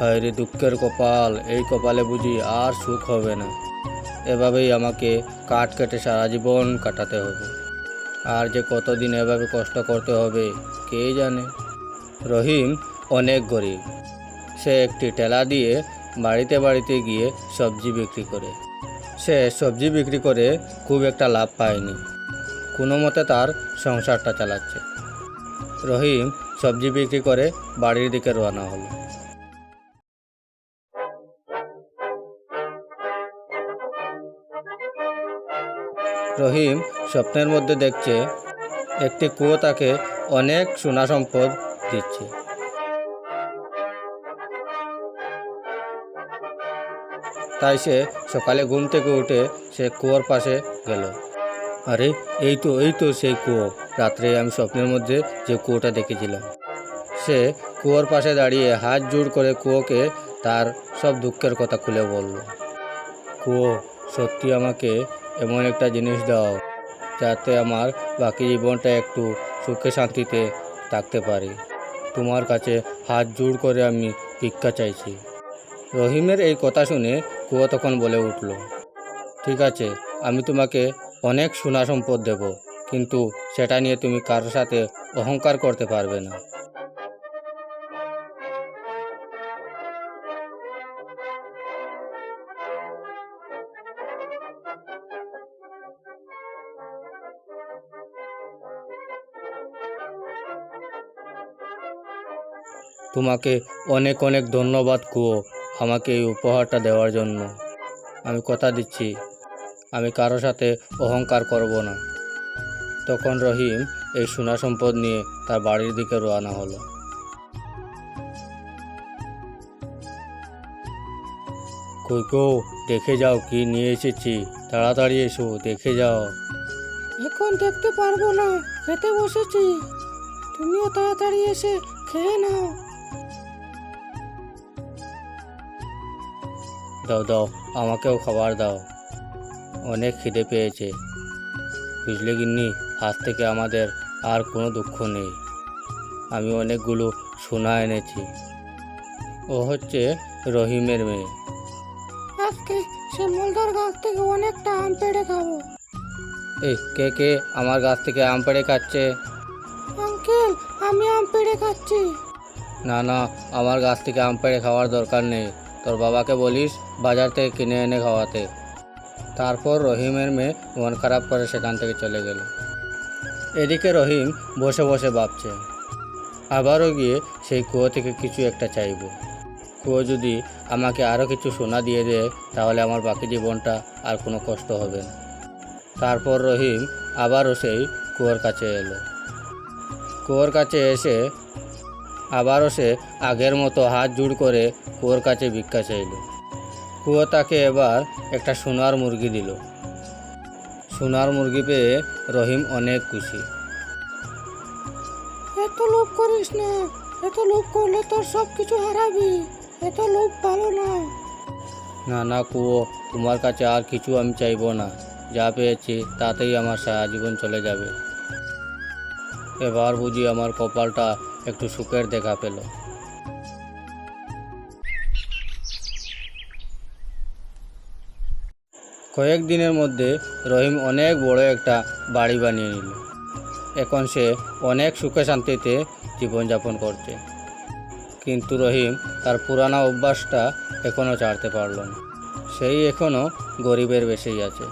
হায়রে দুঃখের কপাল, এই কপালে বুঝি আর সুখ হবে না। এভাবেই আমাকে কাঠ কেটে সারা জীবন কাটাতে হবে। আর যে কতদিন এভাবে কষ্ট করতে হবে, কে জানে? রহিম অনেক গরিব। সে একটি ঠেলা দিয়ে বাড়িতে বাড়িতে গিয়ে সবজি বিক্রি করে। সে সবজি বিক্রি করে খুব একটা লাভ পায়নি। কোনো মতে তার সংসারটা চালাচ্ছে। রহিম সবজি বিক্রি করে বাড়ির দিকে রওনা হলো। রহিম স্বপ্নের মধ্যে দেখছে একটি কুয়ো তাকে অনেক সোনা সম্পদ দিচ্ছে। তাই সে সকালে ঘুম থেকে উঠে সে কুয়োর পাশে গেল। আরে, এই তো এই তো সেই কুয়ো। রাত্রে আমি স্বপ্নের মধ্যে যে কুয়োটা দেখেছিলাম। সে কুয়োর পাশে দাঁড়িয়ে হাত জোড় করে কুয়োকে তার সব দুঃখের কথা খুলে বলল। কুয়ো, সত্যি আমাকে এমন একটা জিনিস দাও যাতে আমার বাকি জীবনটা একটু সুখে শান্তিতে থাকতে পারি। তোমার কাছে হাত জোড় করে আমি ভিক্ষা চাইছি। রহিমের এই কথা শুনে কুয়ো তখন বলে উঠল, ঠিক আছে, আমি তোমাকে অনেক সোনা সম্পদ দেব, কিন্তু সেটা নিয়ে তুমি কারোর সাথে অহংকার করতে পারবে না। তোমাকে অনেক অনেক ধন্যবাদ কুয়ো আমাকে এই উপহারটা দেওয়ার জন্য। আমি কথা দিচ্ছি। আমি কারও সাথে অহংকার করব না। তখন রহিম এই সোনা সম্পদ নিয়ে তার বাড়ির দিকে রওনা হলো। কই কো, দেখে যাও কি নিয়ে এসেছি। তাড়াতাড়ি এসো, দেখে যাও। এখন দেখতে পারব না, খেতে বসেছি। তুমিও তাড়াতাড়ি এসে খেয়ে নাও। দাও দাও আমাকেও খাবার দাও। অনেক খিদে পেয়েছে। বুঝলে গিন্নি আজ থেকে আমাদের আর কোনো দুঃখ নেই। আমি অনেকগুলো সোনা এনেছি। ও হচ্ছে রহিমের মেয়ে। আজকে সে মলদার গাছ থেকে অনেকটা আম পেড়ে খাব। এই কে কে আমার গাছ থেকে আম পেড়ে খাচ্ছে? আঙ্কেল আমি আম পেড়ে খাচ্ছি। না না আমার গাছ থেকে আম পেড়ে খাওয়ার দরকার নেই। তোর বাবাকে বলিস বাজার থেকে কিনে এনে খাওয়াতে। তারপর রহিমের মেয়ে মন খারাপ করে সেখান থেকে চলে গেল। এদিকে রহিম বসে বসে ভাবছে, আবারও গিয়ে সেই কুয়ো থেকে কিছু একটা চাইব। কুয়ো যদি আমাকে আরও কিছু সোনা দিয়ে দেয়, তাহলে আমার বাকি জীবনটা আর কোনো কষ্ট হবে না। তারপর রহিম আবারও সেই কুয়োর কাছে এলো। কুয়োর কাছে এসে আবারও সে আগের মতো হাত জোড় করে কুয়োর কাছে ভিক্ষা চাইল। কুয়ো তাকে এবার একটা সোনার মুরগি দিল। সোনার মুরগি পেয়ে রহিম অনেক খুশি। এত লোভ করিস না এত লোভ করলে তোর সব কিছু হারাবি এত লোভ ভালো না। না না কুয়ো তোমার কাছে আর কিছু আমি চাইব না। যা পেয়েছি তাতেই আমার সারা জীবন চলে যাবে। এবার বুঝি আমার কপালটা একটু সুখের দেখা পেল। কয়েক দিনের মধ্যে রহিম অনেক বড় একটা বাড়ি বানিয়ে নিল। এখন সে অনেক সুখে শান্তিতে জীবনযাপন করছে। কিন্তু রহিম তার পুরানা অভ্যাসটা এখনও ছাড়তে পারল না। সেই এখনও গরিবের বেশেই আছে।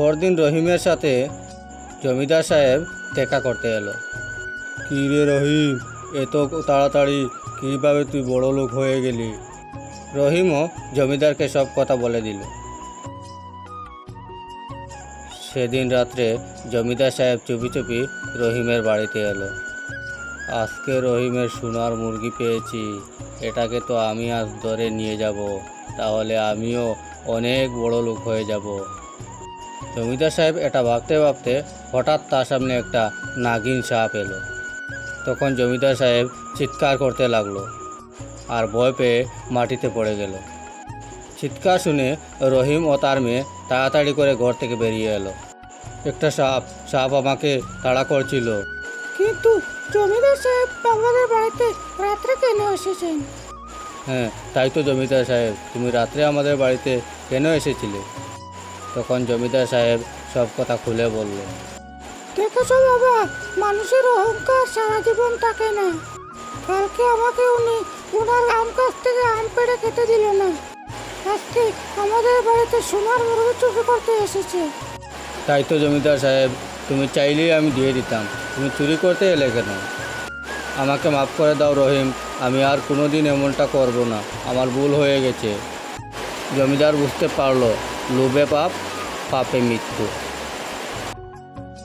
পরদিন রহিমের সাথে জমিদার সাহেব দেখা করতে এলো। কী রে রহিম? এত তাড়াতাড়ি কীভাবে তুই বড় লোক হয়ে গেলি? রহিমও জমিদারকে সব কথা বলে দিল। সেদিন রাত্রে জমিদার সাহেব চুপি চুপি রহিমের বাড়িতে এলো। আজকে রহিমের সোনার মুরগি পেয়েছি এটাকে তো আমি আজ ধরে নিয়ে যাব তাহলে আমিও অনেক বড় লোক হয়ে যাব। জমিদার সাহেব এটা ভাবতে ভাবতে হঠাৎ তার সামনে একটা নাগিন সাপ এলো। তখন জমিদার সাহেব চিৎকার করতে লাগল আর ভয় পেয়ে মাটিতে পড়ে গেল। চিৎকার শুনে রহিম ও তার মেয়ে তাড়াতাড়ি করে ঘর থেকে বেরিয়ে এলো। একটা সাপ সাপ আমাকে তাড়া করছিল। কিন্তু জমিদার সাহেব আমাদের বাড়িতে রাত্রে কেন এসেছেন? হ্যাঁ তাই তো জমিদার সাহেব তুমি রাত্রে আমাদের বাড়িতে কেন এসেছিলে? তখন জমিদার সাহেব সব কথা খুলে বলল দেখেছ বাবা মানুষের অহংকার সারা জীবন থাকে না। কালকে আমাকে উনি ওনার আম গাছ থেকে আম পেড়ে খেতে দিল না। আজকে আমাদের বাড়িতে সোনার মুরগি চুরি করতে এসেছে। তাই তো জমিদার সাহেব তুমি চাইলেই আমি দিয়ে দিতাম। তুমি চুরি করতে এলে কেন? আমাকে মাফ করে দাও রহিম আমি আর কোনো দিন এমনটা করব না। আমার ভুল হয়ে গেছে। জমিদার বুঝতে পারল লোভে পাপ পাপে মৃত্যু।